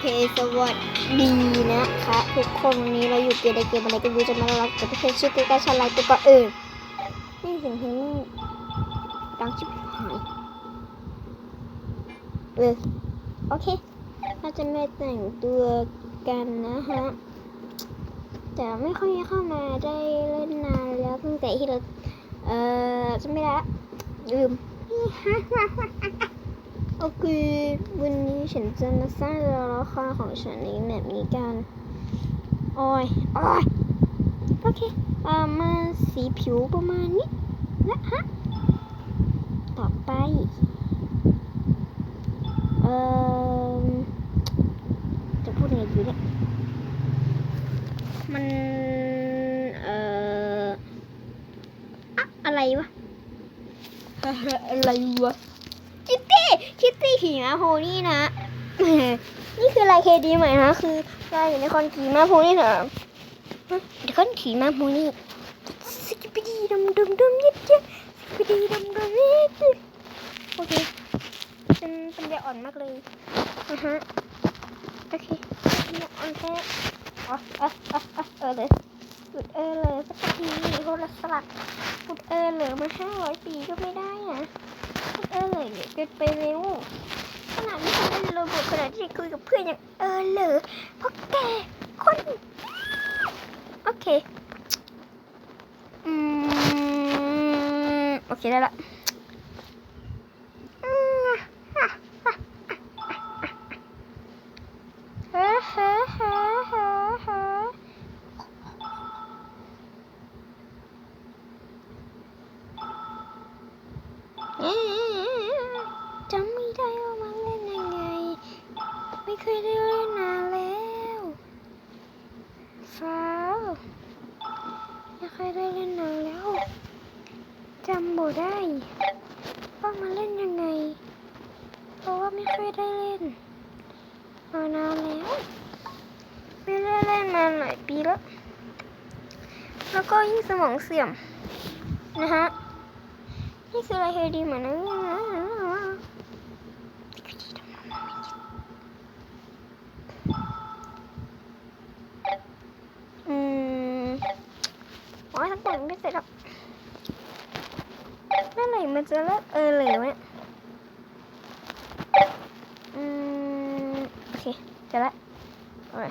เคสวัสดีนะคะทุกคนวันนี้เราอยู่เกมในเกมอะไรก็รู้จะมาเล่ากับเพื่อนชื่อเกมการชาไลตัวก่อนอื่นนี่เสียงเพลงนี่ดังชิบหายเออโอเคเราจะไม่แต่งตัวกันนะฮะแต่ไม่ค่อยเข้ามาได้เล่นนานแล้วตั้งแต่ที่เราเอ่อจะไม่ได้ละลืม โอเค วันนี้ฉันจะมาสร้างตัวละครของฉันในแบบนี้กันโอ้ยโอ้ยโอเคอ่ามาสีผิวประมาณนี้นะฮะ ต่อไป เอ่อ จะพูดยังไงดีเนี่ยมัน เอ่อ อะอะไรวะ อะไรวะ ตี้ขี่ม้าโพนี่นะ นี่คือลายเคดีใหม่นะ คือลายอยู่ในคอนขี่ม้าโพนี่นะฮะเดี๋ยวคนขี่ม้าโพนี่สกิปีดีดมดมดมยิดยิดสกิปีดีดมดมยิดยิดโอเคเป็นปัญญาอ่อนมากเลยอือฮะโอเคปัญญาอ่อนแค่อ๋ออ๋ออ๋ออเออเลยหยุดเออเลยสักทีโทรศัพท์หยุดเออเลยมาห้าร้อยปีก็ไม่ได้อะ เออเลยเกินไปเร็วขนาดที่ฉันเป็นโรบอทขนาดที่คุยกับเพื่อนอย่างเออเลยเพราะแกคนโอเคอืมโอเคได้ละอืมฮ่าฮ่าฮ่าฮ่าฮ่าฮ่าฮ่าเอ๊ะ จำไม่ได้ว่ามันเล่นยังไง ไม่เคยได้เล่นนานแล้วฟ้าวไม่เคยได้เล่นนานแล้วจำบ่ได้ว่ามันเล่นยังไง เพราะว่าไม่เคยได้เล่นมานานแล้วไม่ได้เล่นมาหลายปีแล้ว แล้วก็ยิ่งสมองเสื่อมนะฮะ นี่คืออะไรเคยดีเหมือนนั้นอืมโอ้ยทั้งหมดไม่เสร็จหรอกเมื่อไหร่มันจะเลิกเออเหลวเนี่ยอืมโอเคจะละโอ้ย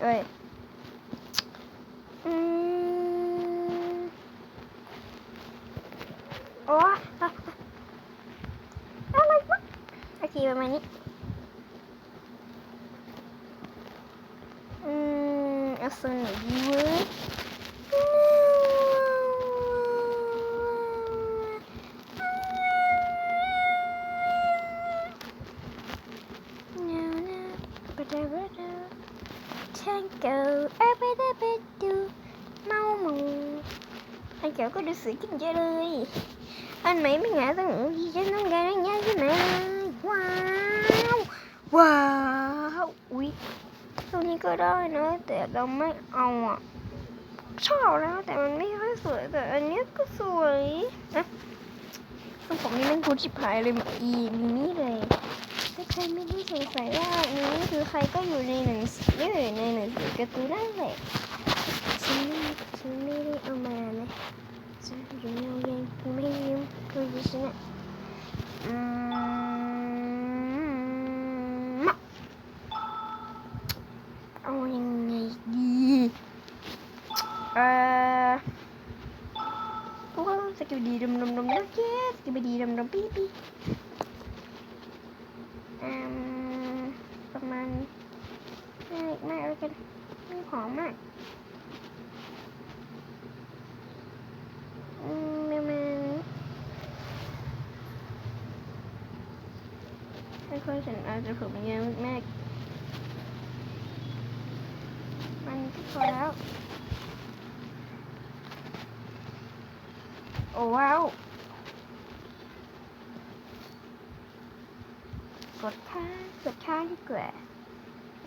โอ้ยอืม โอ้ยอะอะไรวะ โอเคประมาณนี้ อืมเอาส่วนไหนดีเว้ยฉันเกิดเอไปได้ไปดูเมาหมู anh kiểu có được sự kinh chơi đời anh mấy mấy ngã tôi ngủ gì cho nó gà nó nhai cái này wow wow ui tôi như cơ đó nữa แต่เราไม่เอาอะ ชอบแล้วแต่มันไม่ค่อยสวย แต่อันนี้ก็สวยนะซึ่งผมนี่มันกูชิบหายเลยอีมินี่เลยถ้าใครไม่ได้สงสัยว่านี่คือใครก็อยู่ในหนังสืออยู่ในหนังสือการ์ตูนนั่นแหละฉันไม่ฉันไม่ได้เอามานะฉันอยู่ในโรงเรียนไม่ยืมคือดิฉันอะอืมมะเอา ยังไงดีเอ่อโอ้สกิลดีดมดมดมดมเจ๊สกิลดีดมดมปีปีอืมประมาณไม่ไม่เอาแล้วกันไม่หอมมากอืมประมาณไม่ค่อยฉันอาจจะเผมเยอะมากมันก็ พอแล้ว โอ้ว้าว กดค้างกดค้างดีกว่า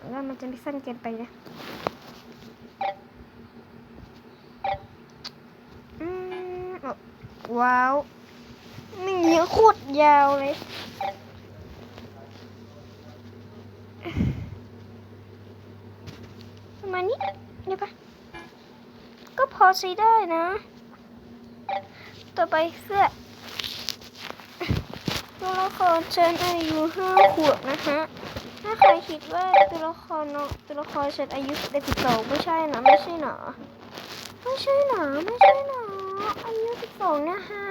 แล้วมันจะไม่สั้นเกินไปนะอืมอว้าวนี่เนื้อโคตรยาวเลยมานี่ นี่ปะก็พอใช้ได้นะ ต่อไปเสื้อตัวละครเชิญอายุห้าขวบนะฮะ ถ้าใครคิดว่าตัวละครน้องตัวละครเชิญอายุสิบสองไม่ใช่นะไม่ใช่หนอไม่ใช่หนอไม่ใช่หนออายุสิบสองนะฮะ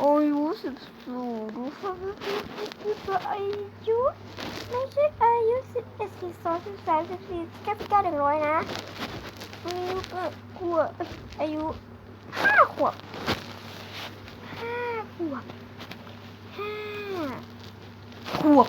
อายุสิบสองดูค่ะอายุไม่ใช่อายุสิบเอ็ด สิบสองสิบสามสิบสี่สิบเก้าสิบเก้าหนึ่งร้อยนะอายุเกิดขวบอายุห้าขวบห้าขวบห้าขวบ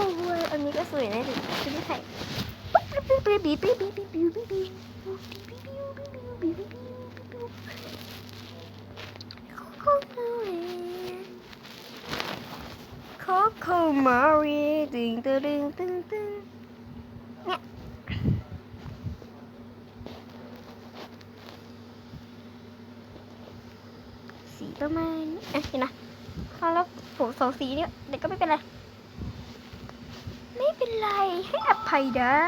โอ้ยอันนี้ก็สวยนะดิฉันไม่ใส่โคโคมารีดึงตึงตึงตึงตึงเนี่ยสีประมาณนี้อะเห็นนะพอแล้วผมสองสีเนี่ยเด็กก็ไม่เป็นไร เป็นไรให้อภัยได้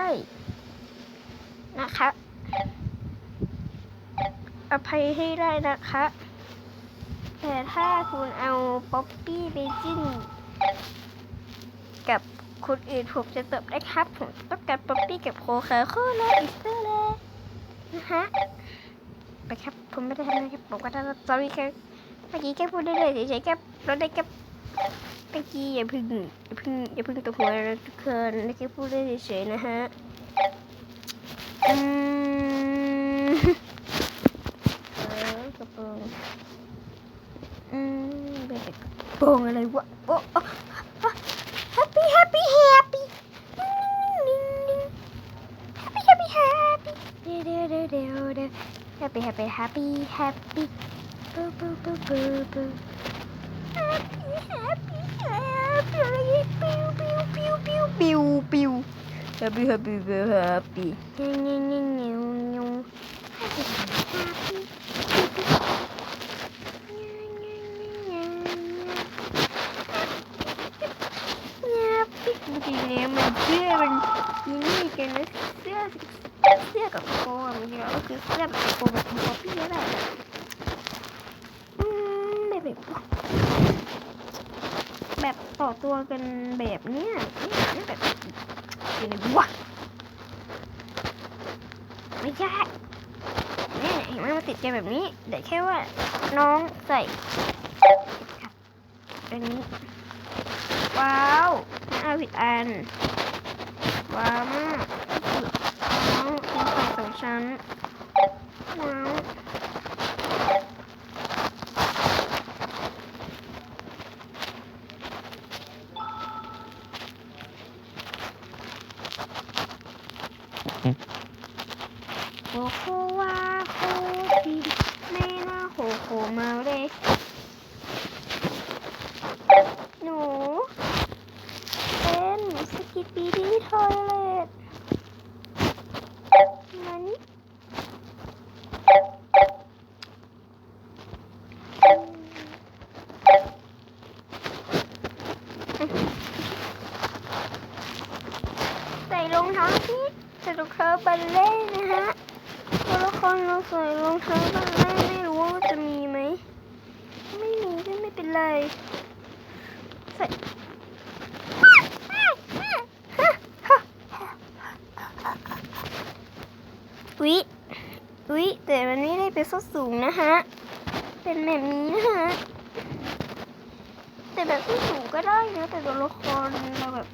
นะคะ อภัยให้ได้นะคะ แต่ถ้าคุณเอาป๊อปปี้ไปจิ้น กับคนอื่นผมจะตอบได้ครับ ผมต้องการป๊อปปี้กับโคคาโคล่าอิสเตอร์เลยนะฮะไปครับ ผมไม่ได้ทำอะไรครับผมก็ทำ sorry ครับเมื่อกี้แค่พูดได้เลยเฉยๆครับเราได้กับ เมื่อกี้อย่าพึ่งอย่าพึ่งอย่าพึ่งตกหัวนะทุกคนแค่พูดได้เฉยๆนะฮะอืมเออกระโปรงอืมเป็นกระโปรงอะไรวะโอ้โอ้ happy happy happy นิ่งนิ่งนิ่ง happy happy happy เดี๋ยวเดี๋ยวเดี๋ยวเดี๋ยวเดี๋ยว happy happy happy happy ปูปูปูปูปู happy happy happy happy happy happy happy เงี้ยเงี้ยเงี้ยเงี้ย happy happy happy จริงๆเนี่ยมันเสื้อมันนี่กันนะเสื้อเสื้อกับโปรงจริงๆแล้วก็คือเสื้อแบบกระโปรงแบบคอปปี้อะไรแบบแบบ แบบต่อตัวกันแบบเนี้ยนี่ยเนี่ยแบบ อยู่ในบัวไม่ใช่เนี่ยเห็นไหมมันติดกันแบบนี้แต่แค่ว่าน้องใส่ครับอันนี้ ว้าวไม่เอาผิดอัน ว้าวมากน้องคุณใส่สองชั้นว้าว โคโควาโคบินไม่น่าโคโคมาเลยหนู เป็นสกิปปีดีทอยเลตมานี่ใส่รองเท้าที่ใส่รองเท้าบัลเล่ต์นะฮะ ตัวละครเราใส่รองเท้าบัลเล่ต์ไม่รู้ว่าจะมีไหม ไม่มีก็ไม่เป็นไรใส่อุ๊ยอุ๊ยแต่มันไม่ได้เป็นส้นสูงนะฮะ เป็นแบบนี้นะฮะ แต่แบบส้นสูงก็ได้นะแต่ตัวละครเราแบบ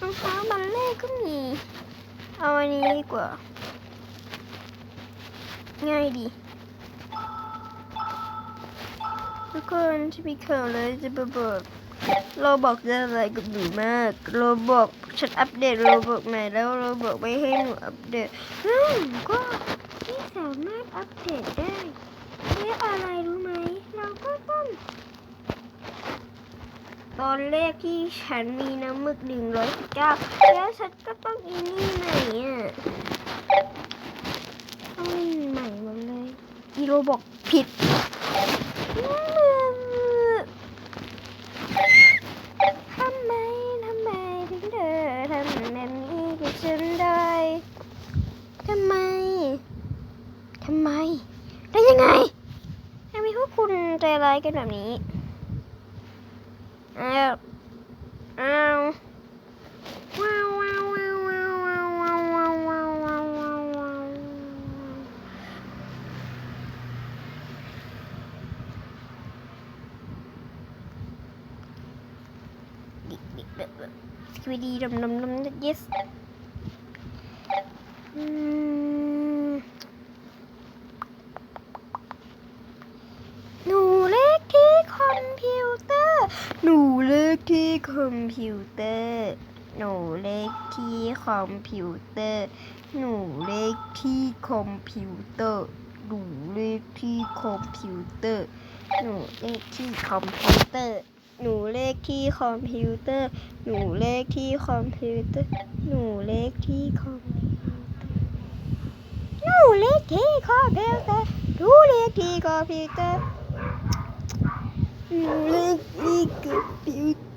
รองเท้าบัลเล่ก็มี เอาอันนี้ดีกว่า ง่ายดีทุกคนจะมีข่าวเลยจะมาบอกโรบอกจะอะไรกับหนูมากโรบอกฉันอัปเดตโรบอกใหม่แล้วโรบอกไม่ให้หนูอัปเดตอืมก็ไม่สามารถอัปเดตได้เรียกอะไรรู้ไหมเราก็ต้อง ตอนแรกที่ฉันมีน้ำมึกหนึ่งร้อยสิบเก้าแล้วฉันก็ต้องอีนี่ใหม่อะต้องเล่นใหม่หมดเลยอีโรบอกผิดทำไมทำไมถึงเธอทำแบบนี้กับฉันได้ทำไมทำไมได้ยังไงทำไมพวกคุณใจร้ายกันแบบนี้ Ow. Squiddy dum dum dum yes. Mm. หนูเลขที่คอมพิวเตอร์ หนูเลขที่คอมพิวเตอร์ หนูเลขที่คอมพิวเตอร์ หนูเลขที่คอมพิวเตอร์ หนูเลขที่คอมพิวเตอร์ หนูเลขที่คอมพิวเตอร์ หนูเลขที่คอมพิวเตอร์ หนูเลขที่คอมพิวเตอร์ หนูเลขที่คอมพิวเตอร์ หนูเลขที่คอมพิวเตอร์ Really good beauty.